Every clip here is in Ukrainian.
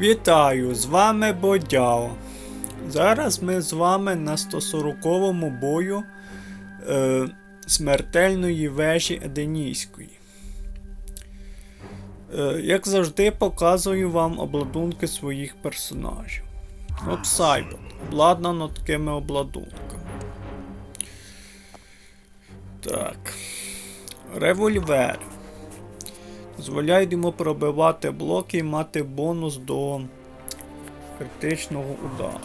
Вітаю! З вами Бодяо. Зараз ми з вами на 140-му бою е, смертельної вежі Еденійської. Е, як завжди, показую вам обладунки своїх персонажів. От Сайбот, обладнано такими обладунками. Так. Револьвер. Дозволяють йому пробивати блоки і мати бонус до критичного удару.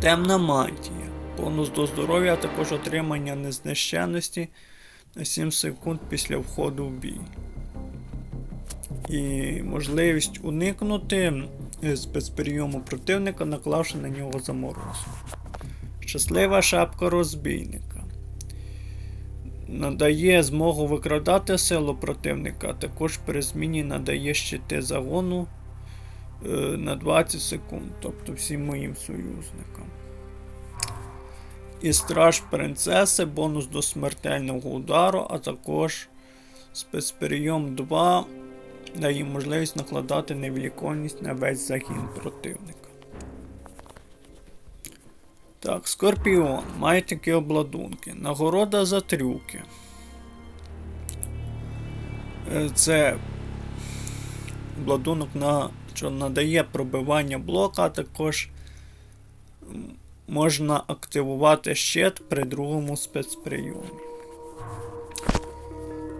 Темна мантія. Бонус до здоров'я, а також отримання незнищенності на 7 секунд після входу в бій. І можливість уникнути спецприйому противника, наклавши на нього заморозку. Щаслива шапка розбійника надає змогу викрадати силу противника, а також при зміні надає щити загону е, на 20 секунд, тобто всім моїм союзникам. І страж принцеси, бонус до смертельного удару, а також спецперейом 2 дає можливість накладати невілікованість на весь загін противника. Так, Скорпіон має такі обладунки. Нагорода за трюки. Е, Це обладунок, на, що надає пробивання блока, а також можна активувати щит при другому спецприйомі.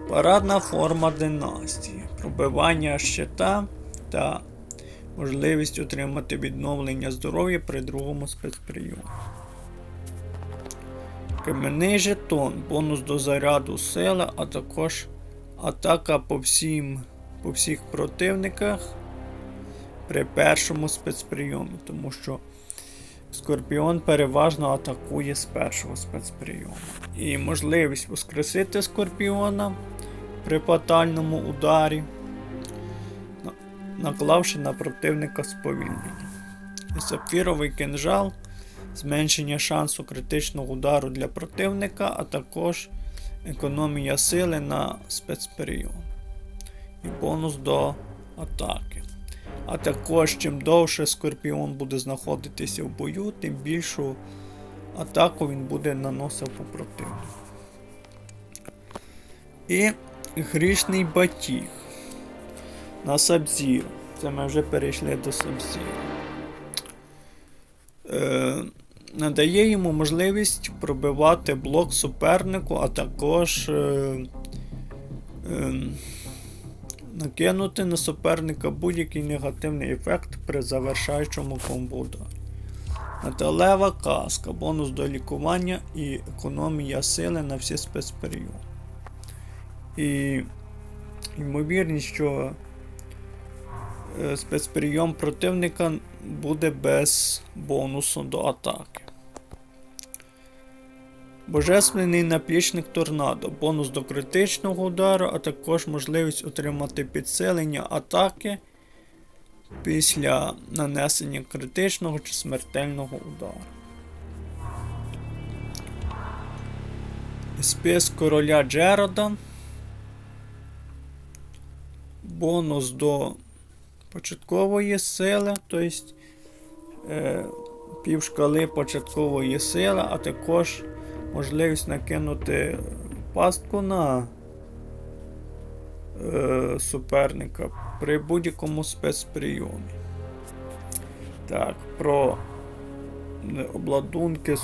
Парадна форма династії. Пробивання щита та можливість отримати відновлення здоров'я при другому спецприйомі. Кам'яний жетон, бонус до заряду сили, а також атака по всім, по всіх противниках при першому спецприйомі, тому що Скорпіон переважно атакує з першого спецприйому. І можливість воскресити Скорпіона при фатальному ударі, наклавши на противника сповільнення. Сапфіровий кинжал зменшення шансу критичного удару для противника, а також економія сили на спецперіод. І бонус до атаки. А також, чим довше Скорпіон буде знаходитися в бою, тим більшу атаку він буде наносив по противнику. І грішний батіг на Сабзіру. Це ми вже перейшли до Сабзіру. Е, надає йому можливість пробивати блок супернику, а також е, е, накинути на суперника будь-який негативний ефект при завершаючому комбо ударі. Металева каска, бонус до лікування і економія сили на всі спецперіоди. І ймовірність, що е, спецприйом противника буде без бонусу до атаки. Божественний наплічник торнадо. Бонус до критичного удару, а також можливість отримати підсилення атаки після нанесення критичного чи смертельного удару. Спис короля Джерода. Бонус до початкової сили, тобто е, пів шкали початкової сили, а також можливість накинути пастку на е, суперника при будь-якому спецприйомі. Так, про е, обладунки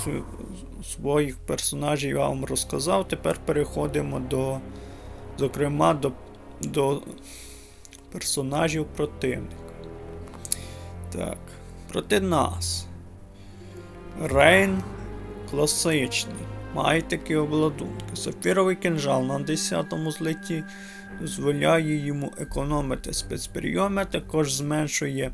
своїх персонажів я вам розказав. Тепер переходимо до, зокрема, до, до персонажів противника. Так, проти нас. Рейн класичний. Має такі обладунки. Сапфіровий кинжал на 10-му злеті дозволяє йому економити спецприйоми, також зменшує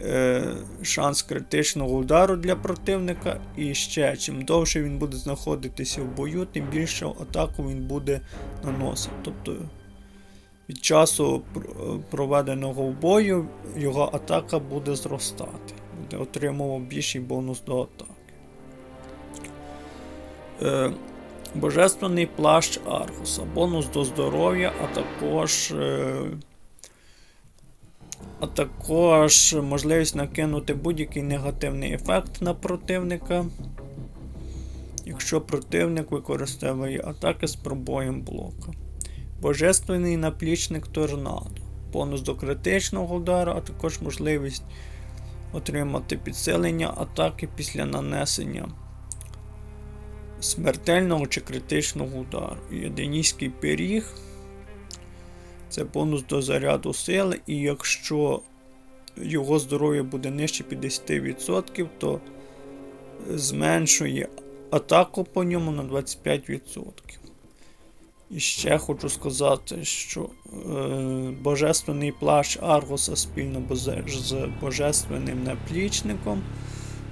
е, шанс критичного удару для противника. І ще, чим довше він буде знаходитися в бою, тим більше атаку він буде наносити. Тобто від часу проведеного в бою його атака буде зростати. Буде отримував більший бонус до атаки. Е, Божественний плащ Аргуса. Бонус до здоров'я, а також е, а також можливість накинути будь-який негативний ефект на противника. Якщо противник використовує атаки з пробоєм блока. Божественний наплічник торнадо. Бонус до критичного удару, а також можливість отримати підсилення атаки після нанесення смертельного чи критичного удару. Єдинійський пиріг це бонус до заряду сили, і якщо його здоров'я буде нижче 50%, то зменшує атаку по ньому на 25%. І ще хочу сказати, що е, божественний плащ Аргоса спільно з божественним наплічником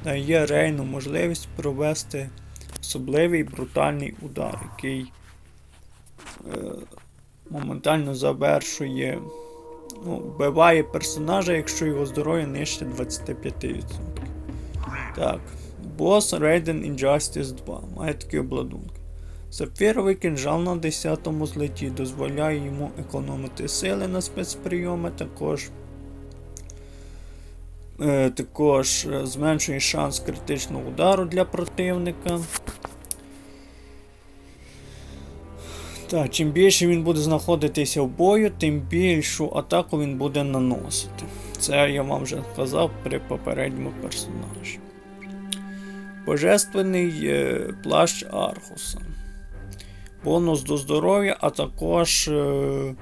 дає Рейну можливість провести особливий брутальний удар, який е, моментально завершує, ну, вбиває персонажа, якщо його здоров'я нижче 25%. Так, бос Raiden Injustice 2 має такі обладунки. Сапфіровий кинжал на 10 злеті дозволяє йому економити сили на спецприйоми, також, е, також е, зменшує шанс критичного удару для противника. Так, чим більше він буде знаходитися в бою, тим більшу атаку він буде наносити. Це я вам вже казав при попередньому персонажі. Божественний е, плащ Архуса. Бонус до здоров'я, а також е,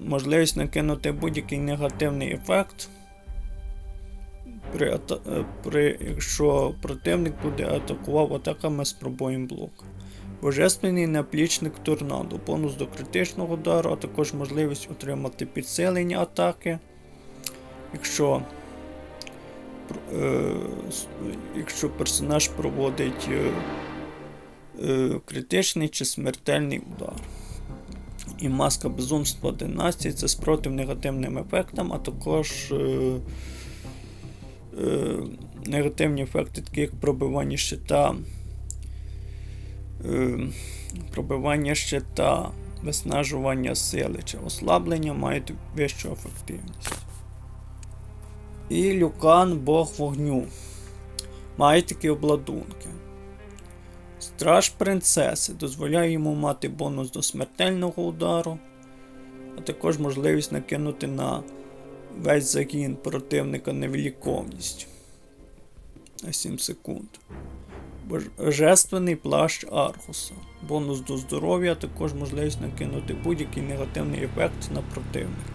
можливість накинути будь-який негативний ефект. При, е, при, якщо противник буде атакував атаками з пробоєм блока. Божественний наплічник торнадо, бонус до критичного удару, а також можливість отримати підсилення атаки. Якщо, е, якщо персонаж проводить е, критичний чи смертельний удар. І маска безумства династії це спротив негативним ефектам, а також е, е, негативні ефекти, такі як пробивання щита, е, пробивання щита, виснажування сили чи ослаблення мають вищу ефективність. І Люкан Бог вогню. Має такі обладунки. Страж принцеси дозволяє йому мати бонус до смертельного удару, а також можливість накинути на весь загін противника невіліковність на 7 секунд. Божественний плащ Архуса. Бонус до здоров'я, а також можливість накинути будь-який негативний ефект на противника.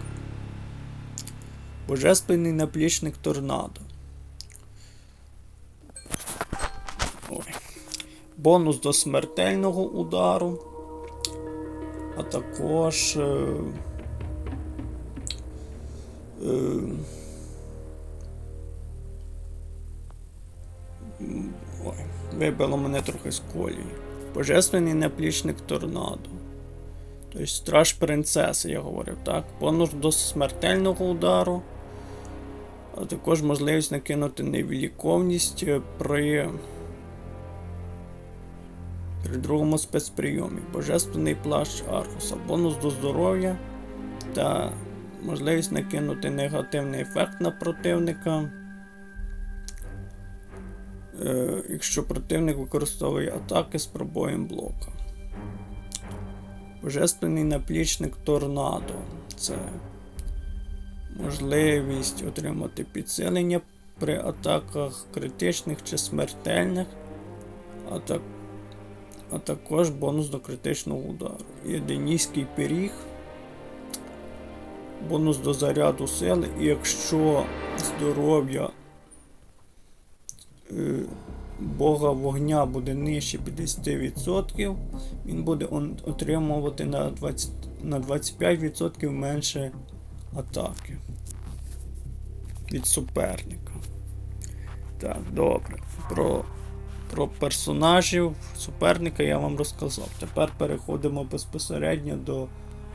Божественний наплічник торнадо. Бонус до смертельного удару. А також. Е, е, ой, вибило мене трохи з колії. Божественний наплічник торнадо. Тобто страж принцеси, я говорив, так? Бонус до смертельного удару. А також можливість накинути невіліковність е, при. При другому спецприйомі Божественний плащ Архуса, бонус до здоров'я та можливість накинути негативний ефект на противника. Е, якщо противник використовує атаки з пробоєм блока. Божественний наплічник Торнадо. Це можливість отримати підсилення при атаках критичних чи смертельних. А так а також бонус до критичного удару. Єдинійський пиріг, бонус до заряду сили, і якщо здоров'я е, Бога вогня буде нижче 50%, він буде отримувати на, 20, на 25% менше атаки від суперника. Так, добре. Про про персонажів суперника я вам розказав. Тепер переходимо безпосередньо до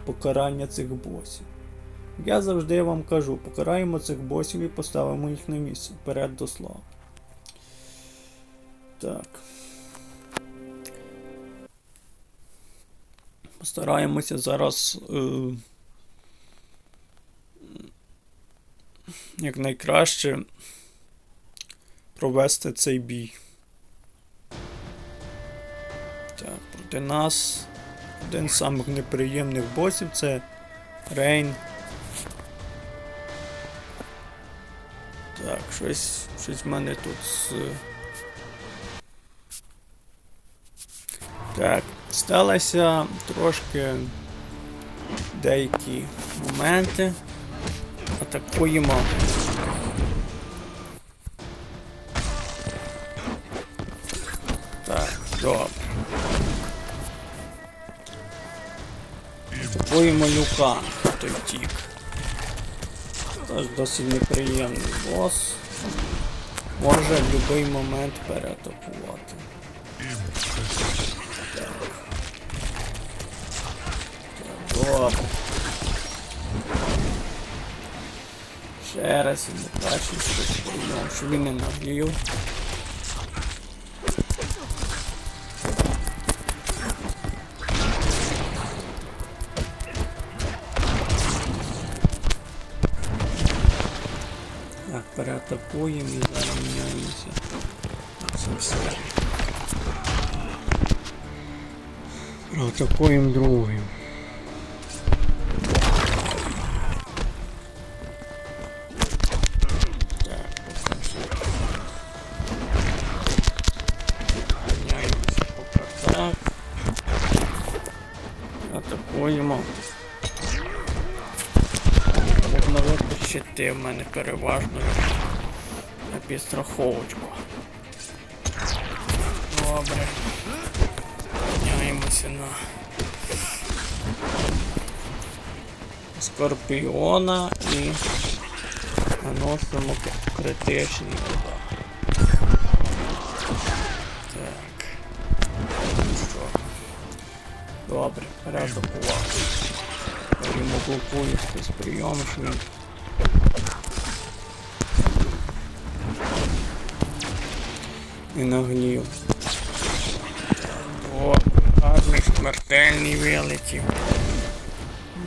покарання цих босів. Я завжди вам кажу, покараємо цих босів і поставимо їх на місце вперед до слави. Так. Постараємося зараз е, якнайкраще провести цей бій. Проти нас один з самих неприємних босів це Рейн. Так, щось, щось в мене тут з. Так, сталося трошки деякі моменти. Атакуємо. Так, добре. Атакуємо люка, той тік. Теж досить неприємний бос. Може в будь-який момент переатакувати. Так. Так, Добре. Ще раз перший прийом, що він не наглів. Так, переатакуємо і зарівняємося. Це все. Переатакуємо другим. Щити в мене переважно на підстраховочку. Добре. Міняємося на Скорпіона і наносимо критичний удар. Так. Що? Добре, переатакував. Йому блокую спецприйом, що він і нагнів. О, гарний смертельний вилетів.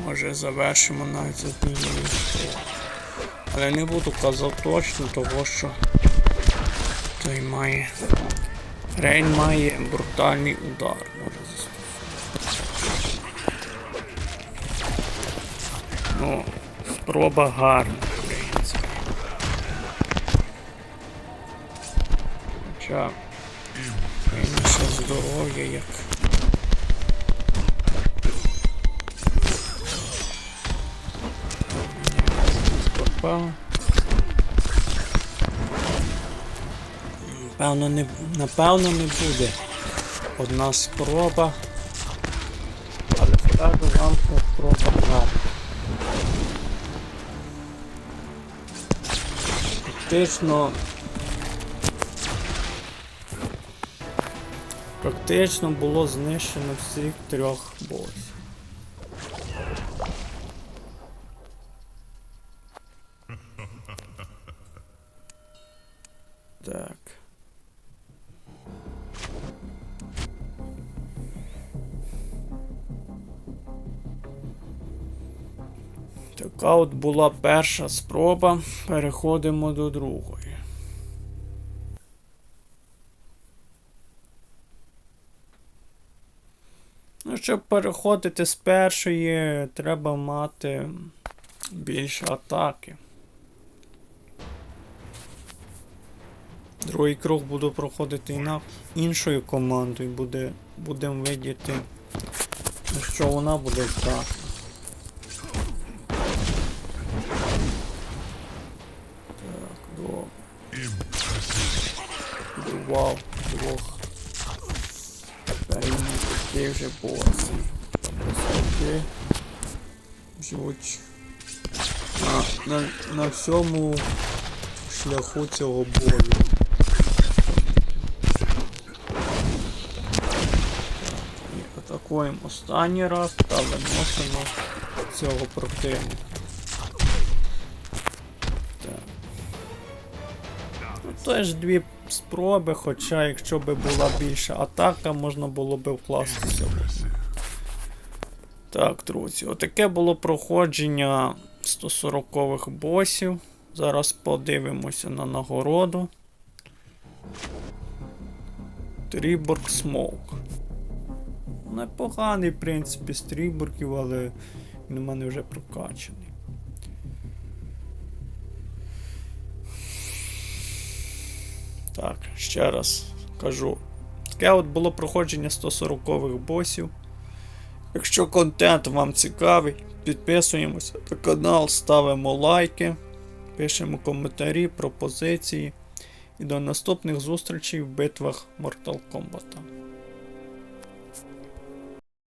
Може завершимо навіть однією. Але не буду казати точно, того що той має. Рейн має брутальний удар. Ну, спроба гарна. Хоча ще здоров'я як. Скорпа. Напевно, не, напевно не буде одна спроба. Але скажу вам, Фактично. Практично було знищено всіх трьох босів. Така от була перша спроба. Переходимо до другої. Ну, щоб переходити з першої, треба мати більше атаки. Другий круг буду проходити іна... іншою командою. Буде... Будемо видіти, що вона буде здатна. Добре. Будував двох. Перейняти вже боси. Високи. Жуть. На, на, на всьому шляху цього бою. Атакуємо останній раз та виносимо цього противника. Теж дві спроби, хоча якщо би була більша атака, можна було би вкластися. Так, друзі, отаке було проходження 140-х босів Зараз подивимося на нагороду. Тріборг Смоук. Непоганий, в принципі, з тріборгів, але він у мене вже прокачаний. Так, ще раз кажу. Таке от було проходження 140-х босів. Якщо контент вам цікавий, підписуємося на канал, ставимо лайки, пишемо коментарі, пропозиції. І до наступних зустрічей в битвах Mortal Kombat.